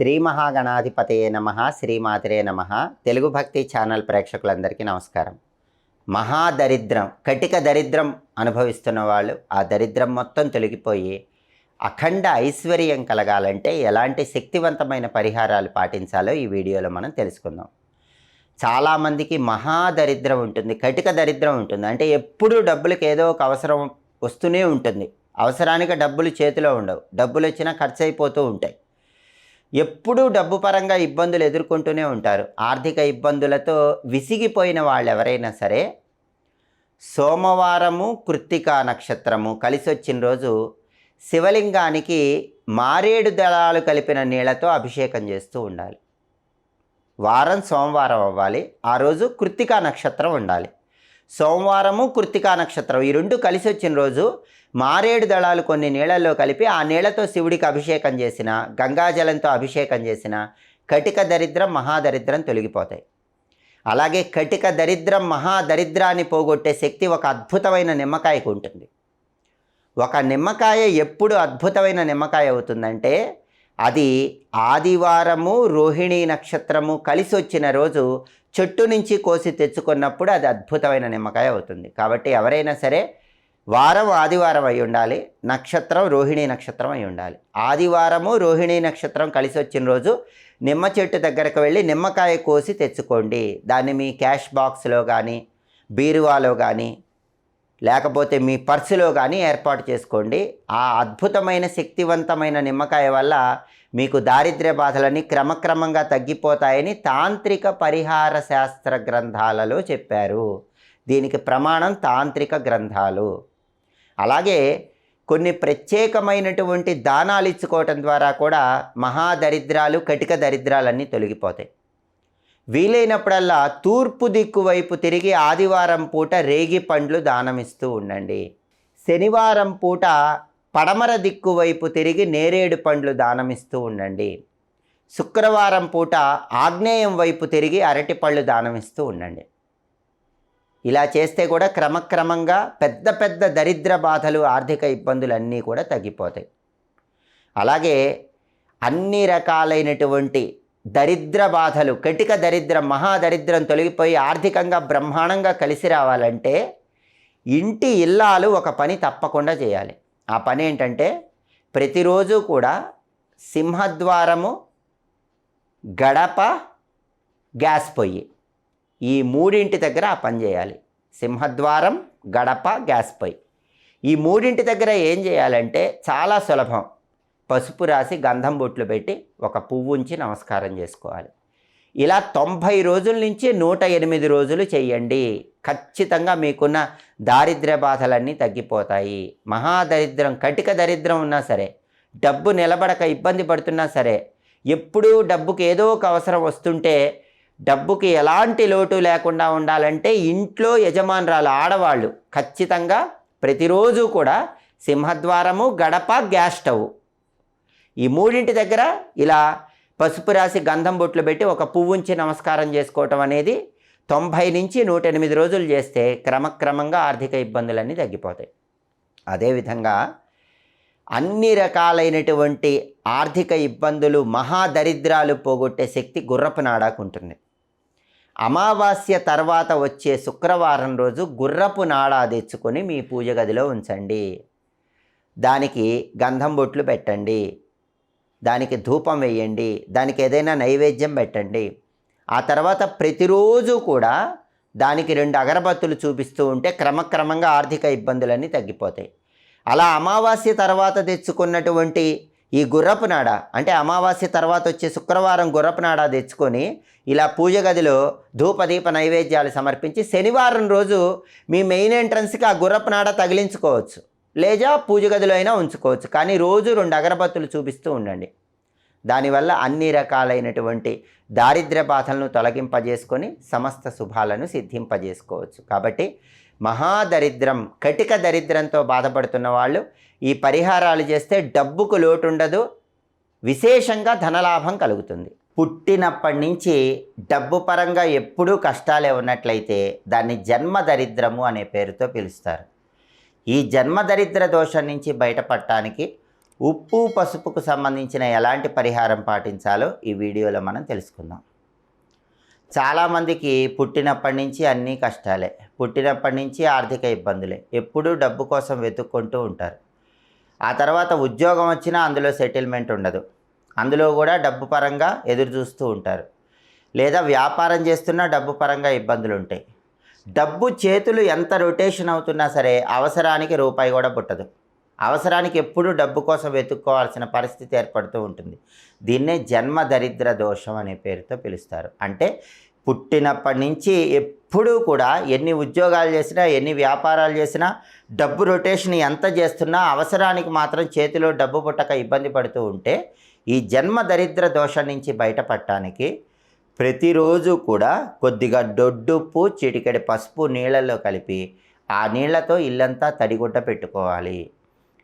శ్రీ మహాగణాధిపతయే నమ శ్రీమాతరే నమ. తెలుగు భక్తి ఛానల్ ప్రేక్షకులందరికీ నమస్కారం. మహాదరిద్రం కటిక దరిద్రం అనుభవిస్తున్న వాళ్ళు ఆ దరిద్రం మొత్తం తొలగిపోయి అఖండ ఐశ్వర్యం కలగాలంటే ఎలాంటి శక్తివంతమైన పరిహారాలు పాటించాలో ఈ వీడియోలో మనం తెలుసుకుందాం. చాలామందికి మహాదరిద్రం ఉంటుంది కటిక దరిద్రం ఉంటుంది. అంటే ఎప్పుడూ డబ్బులకు ఏదో ఒక అవసరం వస్తూనే ఉంటుంది. అవసరానికి డబ్బులు చేతిలో ఉండవు. డబ్బులు వచ్చినా ఖర్చు అయిపోతూ ఉంటాయి. ఎప్పుడూ డబ్బు పరంగా ఇబ్బందులు ఎదుర్కొంటూనే ఉంటారు. ఆర్థిక ఇబ్బందులతో విసిగిపోయిన వాళ్ళు ఎవరైనా సరే సోమవారము కృత్తికా నక్షత్రము కలిసి వచ్చిన రోజు శివలింగానికి మారేడు దళాలు కలిపిన నీళ్ళతో అభిషేకం చేస్తూ ఉండాలి. వారం సోమవారం అవ్వాలి. ఆ రోజు కృత్తికా నక్షత్రం ఉండాలి. సోమవారము కృత్తికా నక్షత్రం. ఈ రెండు కలిసి వచ్చిన రోజు మారేడు దళాలు కొన్ని నీళ్ళల్లో కలిపి ఆ నీళ్ళతో శివుడికి అభిషేకం చేసిన గంగాజలంతో అభిషేకం చేసిన కటిక దరిద్రం మహాదరిద్రం తొలగిపోతాయి. అలాగే కటిక దరిద్రం మహాదరిద్రాన్ని పోగొట్టే శక్తి ఒక అద్భుతమైన నిమ్మకాయకు ఉంటుంది. ఒక నిమ్మకాయ ఎప్పుడు అద్భుతమైన నిమ్మకాయ అవుతుందంటే అది ఆదివారము రోహిణీ నక్షత్రము కలిసి వచ్చిన రోజు చెట్టు నుంచి కోసి తెచ్చుకున్నప్పుడు అది అద్భుతమైన నిమ్మకాయ అవుతుంది. కాబట్టి ఎవరైనా సరే వారం ఆదివారం అయి ఉండాలి నక్షత్రం రోహిణీ నక్షత్రం అయి ఉండాలి. ఆదివారము రోహిణీ నక్షత్రం కలిసి వచ్చిన రోజు నిమ్మ చెట్టు దగ్గరకు వెళ్ళి నిమ్మకాయ కోసి తెచ్చుకోండి. దాన్ని మీ క్యాష్ బాక్స్లో కానీ బీరువాలో కానీ లేకపోతే మీ పర్సులో కానీ ఏర్పాటు చేసుకోండి. ఆ అద్భుతమైన శక్తివంతమైన నిమ్మకాయ వల్ల మీకు దారిద్ర్య బాధలన్నీ క్రమక్రమంగా తగ్గిపోతాయని తాంత్రిక పరిహార శాస్త్ర గ్రంథాలలో చెప్పారు. దీనికి ప్రమాణం తాంత్రిక గ్రంథాలు. అలాగే కొన్ని ప్రత్యేకమైనటువంటి దానాలు ఇచ్చుకోవటం ద్వారా కూడా మహాదరిద్రాలు కటిక దరిద్రాలన్నీ తొలగిపోతాయి. వీలైనప్పుడల్లా తూర్పు దిక్కు వైపు తిరిగి ఆదివారం పూట రేగి పండ్లు దానమిస్తూ ఉండండి. శనివారం పూట పడమర దిక్కు వైపు తిరిగి నేరేడు పండ్లు దానమిస్తూ ఉండండి. శుక్రవారం పూట ఆగ్నేయం వైపు తిరిగి అరటి పళ్ళు దానమిస్తూ ఉండండి. ఇలా చేస్తే కూడా క్రమక్రమంగా పెద్ద పెద్ద దరిద్ర బాధలు ఆర్థిక ఇబ్బందులు అన్నీ కూడా తగ్గిపోతాయి. అలాగే అన్ని రకాలైనటువంటి దరిద్ర బాధలు కటిక దరిద్రం మహాదరిద్రం తొలగిపోయి ఆర్థికంగా బ్రహ్మాండంగా కలిసి రావాలంటే ఇంటి ఇల్లాలు ఒక పని తప్పకుండా చేయాలి. ఆ పని ఏంటంటే ప్రతిరోజు కూడా సింహద్వారము గడప గ్యాస్ పొయ్యి. ఈ మూడింటి దగ్గర ఆ పని చేయాలి. సింహద్వారం గడప గ్యాస్ పొయ్యి. ఈ మూడింటి దగ్గర ఏం చేయాలంటే చాలా సులభం. పసుపు రాసి గంధం బొట్లు పెట్టి ఒక పువ్వు ఉంచి నమస్కారం చేసుకోవాలి. ఇలా తొంభై రోజుల నుంచి నూట ఎనిమిది రోజులు చేయండి. ఖచ్చితంగా మీకున్న దారిద్ర్య బాధలన్నీ తగ్గిపోతాయి. మహాదరిద్రం కటిక దరిద్రం ఉన్నా సరే డబ్బు నిలబడక ఇబ్బంది పడుతున్నా సరే ఎప్పుడూ డబ్బుకి ఏదో ఒక అవసరం వస్తుంటే డబ్బుకి ఎలాంటి లోటు లేకుండా ఉండాలంటే ఇంట్లో యజమానురాలు ఆడవాళ్ళు ఖచ్చితంగా ప్రతిరోజు కూడా సింహద్వారము గడప గ్యాస్ స్టవ్. ఈ మూడింటి దగ్గర ఇలా పసుపు రాసి గంధం బొట్లు పెట్టి ఒక పువ్వు ఉంచి నమస్కారం చేసుకోవటం అనేది తొంభై నుంచి నూట ఎనిమిది రోజులు చేస్తే క్రమక్రమంగా ఆర్థిక ఇబ్బందులన్నీ తగ్గిపోతాయి. అదేవిధంగా అన్ని రకాలైనటువంటి ఆర్థిక ఇబ్బందులు మహాదరిద్రాలు పోగొట్టే శక్తి గుర్రపు నాడాకు ఉంటుంది. అమావాస్య తర్వాత వచ్చే శుక్రవారం రోజు గుర్రపు నాడా తెచ్చుకొని మీ పూజ గదిలో ఉంచండి. దానికి గంధం బొట్లు పెట్టండి. దానికి ధూపం వేయండి. దానికి ఏదైనా నైవేద్యం పెట్టండి. ఆ తర్వాత ప్రతిరోజు కూడా దానికి రెండు అగరబత్తులు చూపిస్తూ ఉంటే క్రమక్రమంగా ఆర్థిక ఇబ్బందులన్నీ తగ్గిపోతాయి. అలా అమావాస్య తర్వాత తెచ్చుకున్నటువంటి ఈ గుర్రపు నాడ అంటే అమావాస్య తర్వాత వచ్చే శుక్రవారం గుర్రపు నాడ తెచ్చుకొని ఇలా పూజ గదిలో ధూపదీప నైవేద్యాలు సమర్పించి శనివారం రోజు మీ మెయిన్ ఎంట్రన్స్కి ఆ గుర్రపు నాడ తగిలించుకోవచ్చు. లేదా పూజ గదిలో అయినా ఉంచుకోవచ్చు. కానీ రోజు రెండు అగరబత్తులు చూపిస్తూ ఉండండి. దానివల్ల అన్ని రకాలైనటువంటి దారిద్ర్య బాధలను తొలగింపజేసుకొని సమస్త శుభాలను సిద్ధింపజేసుకోవచ్చు. కాబట్టి మహాదరిద్రం కటిక దరిద్రంతో బాధపడుతున్న వాళ్ళు ఈ పరిహారాలు చేస్తే డబ్బుకు లోటు ఉండదు విశేషంగా ధనలాభం కలుగుతుంది. పుట్టినప్పటి నుంచి డబ్బు పరంగా ఎప్పుడూ కష్టాలే ఉన్నట్లయితే దాన్ని జన్మ దరిద్రము అనే పేరుతో పిలుస్తారు. ఈ జన్మ దరిద్ర దోషం నుంచి బయటపడటానికి ఉప్పు పసుపుకు సంబంధించిన ఎలాంటి పరిహారం పాటించాలో ఈ వీడియోలో మనం తెలుసుకుందాం. చాలామందికి పుట్టినప్పటి నుంచి అన్నీ కష్టాలే. పుట్టినప్పటి నుంచి ఆర్థిక ఇబ్బందులే. ఎప్పుడూ డబ్బు కోసం వెతుక్కుంటూ ఉంటారు. ఆ తర్వాత ఉద్యోగం వచ్చినా అందులో సెటిల్మెంట్ ఉండదు. అందులో కూడా డబ్బు పరంగా ఎదురు చూస్తూ ఉంటారు. లేదా వ్యాపారం చేస్తున్నా డబ్బు పరంగా ఇబ్బందులు ఉంటాయి. డబ్బు చేతులు ఎంత రొటేషన్ అవుతున్నా సరే అవసరానికి రూపాయి కూడా పుట్టదు. అవసరానికి ఎప్పుడూ డబ్బు కోసం వెతుక్కోవాల్సిన పరిస్థితి ఏర్పడుతూ ఉంటుంది. దీన్నే జన్మ దరిద్ర దోషం అనే పేరుతో పిలుస్తారు. అంటే పుట్టినప్పటి నుంచి ఎప్పుడూ కూడా ఎన్ని ఉద్యోగాలు చేసినా ఎన్ని వ్యాపారాలు చేసినా డబ్బు రొటేషన్ ఎంత చేస్తున్నా అవసరానికి మాత్రం చేతిలో డబ్బు పుట్టక ఇబ్బంది పడుతూ ఉంటే ఈ జన్మ దరిద్ర దోషం నుంచి బయటపడటానికి ప్రతిరోజు కూడా కొద్దిగా దొడ్డుప్పు చిటికెడి పసుపు నీళ్ళల్లో కలిపి ఆ నీళ్ళతో ఇల్లంతా తడిగుడ్డ పెట్టుకోవాలి.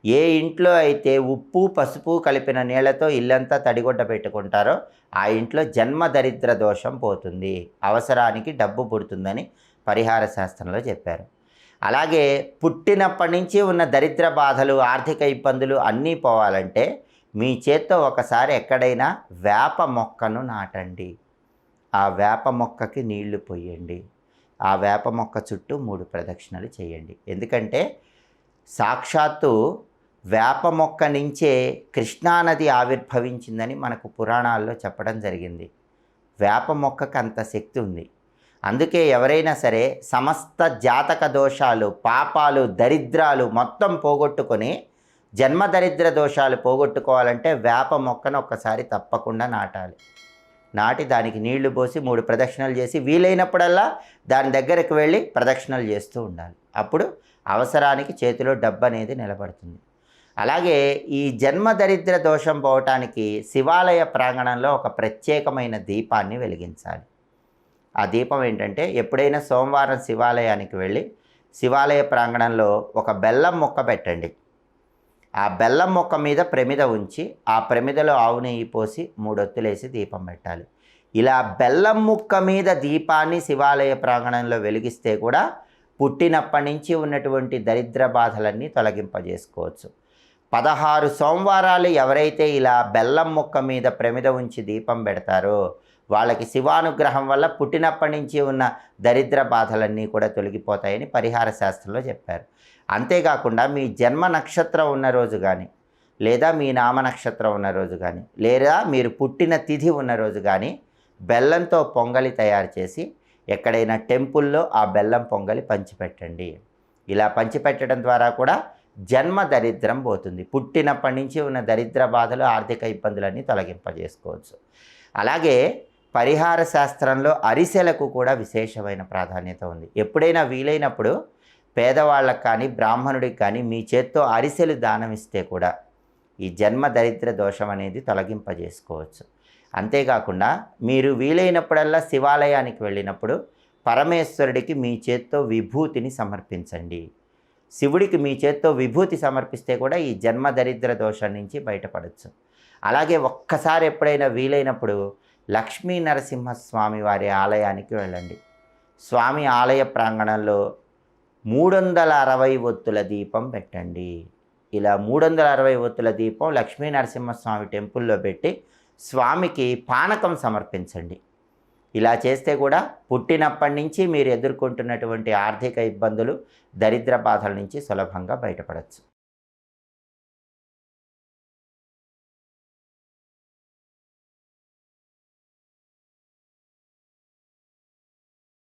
ఏ ఇంట్లో అయితే ఉప్పు పసుపు కలిపిన నీళ్ళతో ఇల్లంతా తడిగుడ్డ పెట్టుకుంటారో ఆ ఇంట్లో జన్మ దరిద్ర దోషం పోతుంది. అవసరానికి డబ్బు పుడుతుందని పరిహార శాస్త్రంలో చెప్పారు. అలాగే పుట్టినప్పటి నుంచి ఉన్న దరిద్ర బాధలు ఆర్థిక ఇబ్బందులు అన్నీ పోవాలంటే మీ చేత్తో ఒకసారి ఎక్కడైనా వేప మొక్కను నాటండి. ఆ వేప మొక్కకి నీళ్ళు పోయండి. ఆ వేప మొక్క చుట్టూ మూడు ప్రదక్షిణలు చేయండి. ఎందుకంటే సాక్షాత్తు వేప మొక్క నుంచే కృష్ణానది ఆవిర్భవించిందని మనకు పురాణాల్లో చెప్పడం జరిగింది. వేప మొక్కకు అంత శక్తి ఉంది. అందుకే ఎవరైనా సరే సమస్త జాతక దోషాలు పాపాలు దరిద్రాలు మొత్తం పోగొట్టుకొని జన్మ దరిద్ర దోషాలు పోగొట్టుకోవాలంటే వేప మొక్కను ఒక్కసారి తప్పకుండా నాటాలి. నాటి దానికి నీళ్ళు పోసి మూడు ప్రదక్షిణలు చేసి వీలైనప్పుడల్లా దాని దగ్గరకు వెళ్ళి ప్రదక్షిణలు చేస్తూ ఉండాలి. అప్పుడు అవసరానికి చేతిలో డబ్బు అనేది నిలబడుతుంది. అలాగే ఈ జన్మ దరిద్ర దోషం పోవటానికి శివాలయ ప్రాంగణంలో ఒక ప్రత్యేకమైన దీపాన్ని వెలిగించాలి. ఆ దీపం ఏంటంటే ఎప్పుడైనా సోమవారం శివాలయానికి వెళ్ళి శివాలయ ప్రాంగణంలో ఒక బెల్లం మొక్క పెట్టండి. ఆ బెల్లం మొక్క మీద ప్రమిద ఉంచి ఆ ప్రమిదలో ఆవు నెయ్యి పోసి మూడొత్తులేసి దీపం పెట్టాలి. ఇలా బెల్లం ముక్క మీద దీపాన్ని శివాలయ ప్రాంగణంలో వెలిగిస్తే కూడా పుట్టినప్పటి నుంచి ఉన్నటువంటి దరిద్ర బాధలన్నీ తొలగింపజేసుకోవచ్చు. పదహారు సోమవారాలు ఎవరైతే ఇలా బెల్లం ముక్క మీద ప్రమిద ఉంచి దీపం పెడతారో వాళ్ళకి శివానుగ్రహం వల్ల పుట్టినప్పటి నుంచి ఉన్న దరిద్ర బాధలన్నీ కూడా తొలగిపోతాయని పరిహార శాస్త్రంలో చెప్పారు. అంతేకాకుండా మీ జన్మ నక్షత్రం ఉన్న రోజు కానీ లేదా మీ నామ నక్షత్రం ఉన్న రోజు కానీ లేదా మీరు పుట్టిన తిథి ఉన్న రోజు కానీ బెల్లంతో పొంగలి తయారు చేసి ఎక్కడైనా టెంపుల్లో ఆ బెల్లం పొంగలి పంచిపెట్టండి. ఇలా పంచిపెట్టడం ద్వారా కూడా జన్మ దరిద్రం పోతుంది. పుట్టినప్పటి నుంచి ఉన్న దరిద్ర బాధలు ఆర్థిక ఇబ్బందులన్నీ తొలగింపజేసుకోవచ్చు. అలాగే పరిహార శాస్త్రంలో అరిసెలకు కూడా విశేషమైన ప్రాధాన్యత ఉంది. ఎప్పుడైనా వీలైనప్పుడు పేదవాళ్ళకు కానీ బ్రాహ్మణుడికి కానీ మీ చేత్తో అరిసెలు దానం ఇస్తే కూడా ఈ జన్మ దరిద్ర దోషం అనేది తొలగింపజేసుకోవచ్చు. అంతేకాకుండా మీరు వీలైనప్పుడల్లా శివాలయానికి వెళ్ళినప్పుడు పరమేశ్వరుడికి మీ చేత్తో విభూతిని సమర్పించండి. శివుడికి మీ చేత్తో విభూతి సమర్పిస్తే కూడా ఈ జన్మ దరిద్ర దోషం నుంచి బయటపడచ్చు. అలాగే ఒక్కసారి ఎప్పుడైనా వీలైనప్పుడు లక్ష్మీ నరసింహస్వామి వారి ఆలయానికి వెళ్ళండి. స్వామి ఆలయ ప్రాంగణంలో మూడు వందల అరవై ఒత్తుల దీపం పెట్టండి. ఇలా మూడు వందల అరవై ఒత్తుల దీపం లక్ష్మీ నరసింహస్వామి టెంపుల్లో పెట్టి స్వామికి పానకం సమర్పించండి. ఇలా చేస్తే కూడా పుట్టినప్పటి నుంచి మీరు ఎదుర్కొంటున్నటువంటి ఆర్థిక ఇబ్బందులు దరిద్ర బాధల నుంచి సులభంగా బయటపడవచ్చు